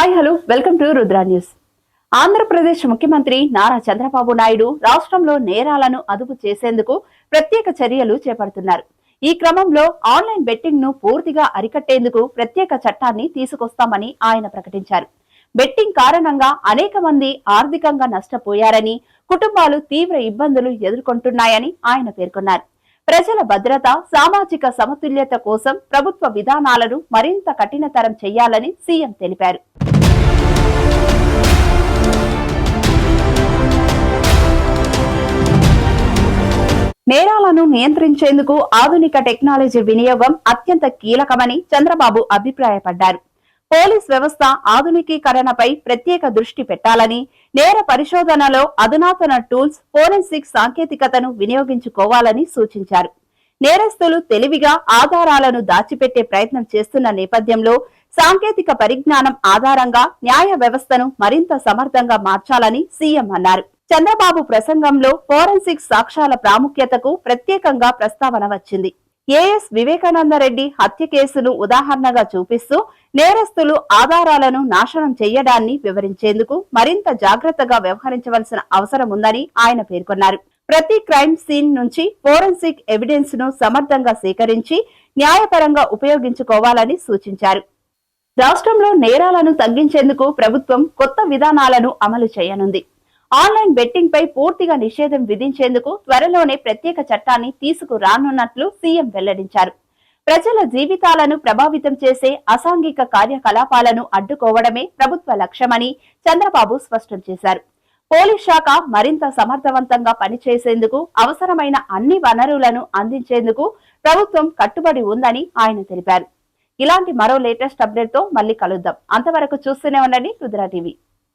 Hi hello welcome to Rudra news Andhra Pradesh ముఖ్యమంత్రి నారా చంద్రబాబు నాయుడు రాష్ట్రంలో నేరాలను అదుపు చేసేందుకు ప్రత్యేక చర్యలు చేపడుతున్నారు. ఈ క్రమంలో ఆన్లైన్ బెట్టింగ్ను పూర్తిగా అరికట్టేందుకు ప్రత్యేక చట్టాన్ని తీసుకొస్తామని ఆయన ప్రకటించారు. బెట్టింగ్ కారణంగా అనేక మంది ఆర్థికంగా నష్టపోయారని కుటుంబాలు తీవ్ర ఇబ్బందులు ఎదుర్కొంటున్నాయని ఆయన పేర్కొన్నారు. ప్రజల భద్రత సామాజిక సమతుల్యత కోసం ప్రభుత్వ విధానాలను మరింత కఠినతరం చేయాలని సీఎం తెలిపారు. నేరాలను నియంత్రించేందుకు ఆధునిక టెక్నాలజీ వినియోగం అత్యంత కీలకమని చంద్రబాబు అభిప్రాయపడ్డారు. పోలీస్ వ్యవస్థ ఆధునికీకరణపై ప్రత్యేక దృష్టి పెట్టాలని నేర పరిశోధనలో అధునాతన టూల్స్ ఫోరెన్సిక్ సాంకేతికతను వినియోగించుకోవాలని సూచించారు. నేరస్తులు తెలివిగా ఆధారాలను దాచిపెట్టే ప్రయత్నం చేస్తున్న నేపథ్యంలో సాంకేతిక పరిజ్ఞానం ఆధారంగా న్యాయ వ్యవస్థను మరింత సమర్థంగా మార్చాలని సీఎం అన్నారు. చంద్రబాబు ప్రసంగంలో ఫోరెన్సిక్ సాక్ష్యాల ప్రాముఖ్యతకు ప్రత్యేకంగా ప్రస్తావన వచ్చింది. ఏఎస్ వివేకానందరెడ్డి హత్య కేసును ఉదాహరణగా చూపిస్తూ నేరస్తులు ఆధారాలను నాశనం చేయడాన్ని వివరించేందుకు మరింత జాగ్రత్తగా వ్యవహరించవలసిన అవసరం ఉందని ఆయన పేర్కొన్నారు. ప్రతి క్రైమ్ సీన్ నుంచి ఫోరెన్సిక్ ఎవిడెన్స్ను సమర్థంగా సేకరించి న్యాయపరంగా ఉపయోగించుకోవాలని సూచించారు. రాష్ట్రంలో నేరాలను తగ్గించేందుకు ప్రభుత్వం కొత్త విధానాలను అమలు చేయనుంది. ఆన్లైన్ బెట్టింగ్ పై పూర్తిగా నిషేధం విధించేందుకు త్వరలోనే ప్రత్యేక చట్టాన్ని తీసుకురానున్నట్లు సీఎం వెల్లడించారు. ప్రజల జీవితాలను ప్రభావితం చేసే అసాంఘిక కార్యకలాపాలను అడ్డుకోవడమే ప్రభుత్వ లక్ష్యమని చంద్రబాబు స్పష్టం చేశారు. పోలీస్ శాఖ మరింత సమర్థవంతంగా పనిచేసేందుకు అవసరమైన అన్ని వనరులను అందించేందుకు ప్రభుత్వం కట్టుబడి ఉందని ఆయన తెలిపారు. ఇలాంటి మరో లేటెస్ట్ అప్డేట్తో మళ్ళీ కలుద్దాం. అంతవరకు చూస్తూనే ఉండండి రుద్రా టీవీ.